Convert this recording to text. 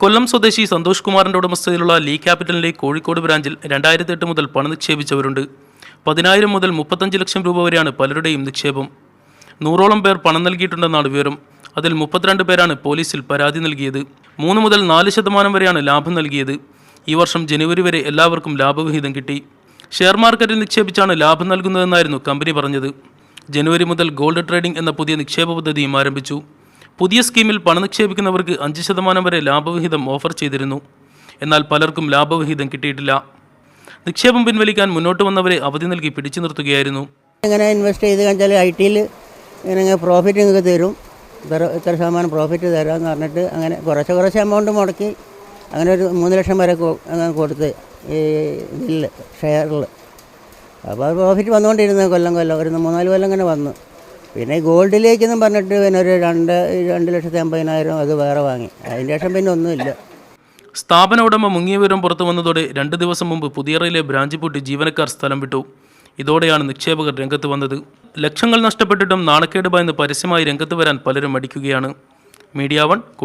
കൊല്ലം സ്വദേശി സന്തോഷ് കുമാറിന്റെ ഉടമസ്ഥതയിലുള്ള ലീ ക്യാപിറ്റലിന്റെ കോഴിക്കോട് ബ്രാഞ്ചിൽ രണ്ടായിരത്തി എട്ട് മുതൽ പണം നിക്ഷേപിച്ചവരുണ്ട്. പതിനായിരം മുതൽ മുപ്പത്തഞ്ച് ലക്ഷം രൂപ വരെയാണ് പലരുടെയും നിക്ഷേപം. നൂറോളം പേർ പണം നൽകിയിട്ടുണ്ടെന്നാണ് വിവരം. അതിൽ മുപ്പത്തിരണ്ട് പേരാണ് പോലീസിൽ പരാതി നൽകിയത്. മൂന്ന് മുതൽ നാല് ശതമാനം വരെയാണ് ലാഭം നൽകിയത്. ഈ വർഷം ജനുവരി വരെ എല്ലാവർക്കും ലാഭവിഹിതം കിട്ടി. ഷെയർ മാർക്കറ്റിൽ നിക്ഷേപിച്ചാണ് ലാഭം നൽകുന്നതെന്നായിരുന്നു കമ്പനി പറഞ്ഞത്. ജനുവരി മുതൽ ഗോൾഡ് ട്രേഡിംഗ് എന്ന പുതിയ നിക്ഷേപ പദ്ധതിയും ആരംഭിച്ചു. പുതിയ സ്കീമിൽ പണം നിക്ഷേപിക്കുന്നവർക്ക് അഞ്ച് ശതമാനം വരെ ലാഭവിഹിതം ഓഫർ ചെയ്തിരുന്നു. എന്നാൽ പലർക്കും ലാഭവിഹിതം കിട്ടിയിട്ടില്ല. നിക്ഷേപം പിൻവലിക്കാൻ മുന്നോട്ട് വന്നവരെ അവധി നൽകി പിടിച്ചു നിർത്തുകയായിരുന്നു. എങ്ങനെ ഇൻവെസ്റ്റ് ചെയ്ത് കഴിഞ്ഞാൽ ഐ ടിയിൽ ഇങ്ങനെ പ്രോഫിറ്റ് നിങ്ങൾക്ക് തരും. ഇത്ര ശതമാനം പ്രോഫിറ്റ് തരാമെന്ന് പറഞ്ഞിട്ട് അങ്ങനെ കുറച്ച് കുറച്ച് എമൗണ്ട് മുടക്കി അങ്ങനെ ഒരു മൂന്ന് ലക്ഷം വരെ കൊടുത്ത് ഈ ഇതിൽ ഷെയറിൽ അപ്പോൾ പ്രോഫിറ്റ് വന്നുകൊണ്ടിരുന്നത് കൊല്ലം കൊല്ലം ഒരു മൂന്നാൽ കൊല്ലം ഇങ്ങനെ വന്നു. പിന്നെ ഗോൾഡിലേക്കെന്നും പറഞ്ഞിട്ട് പിന്നെ ഒരു രണ്ട് രണ്ട് ലക്ഷത്തി അമ്പതിനായിരം അത് വേറെ വാങ്ങി. അതിന്റെ ശേഷം പിന്നെ ഒന്നുമില്ല. സ്ഥാപന ഉടമ മുങ്ങിയ വിവരം പുറത്തു വന്നതോടെ രണ്ട് ദിവസം മുമ്പ് പുതിയറയിലെ ബ്രാഞ്ച് പൂട്ടി ജീവനക്കാർ സ്ഥലം വിട്ടു. ഇതോടെയാണ് നിക്ഷേപകർ രംഗത്ത് വന്നത്. ലക്ഷങ്ങൾ നഷ്ടപ്പെട്ടിട്ടും നാണക്കേട് ഭയന്ന് പരസ്യമായി രംഗത്ത് വരാൻ പലരും മടിക്കുകയാണ്. Media one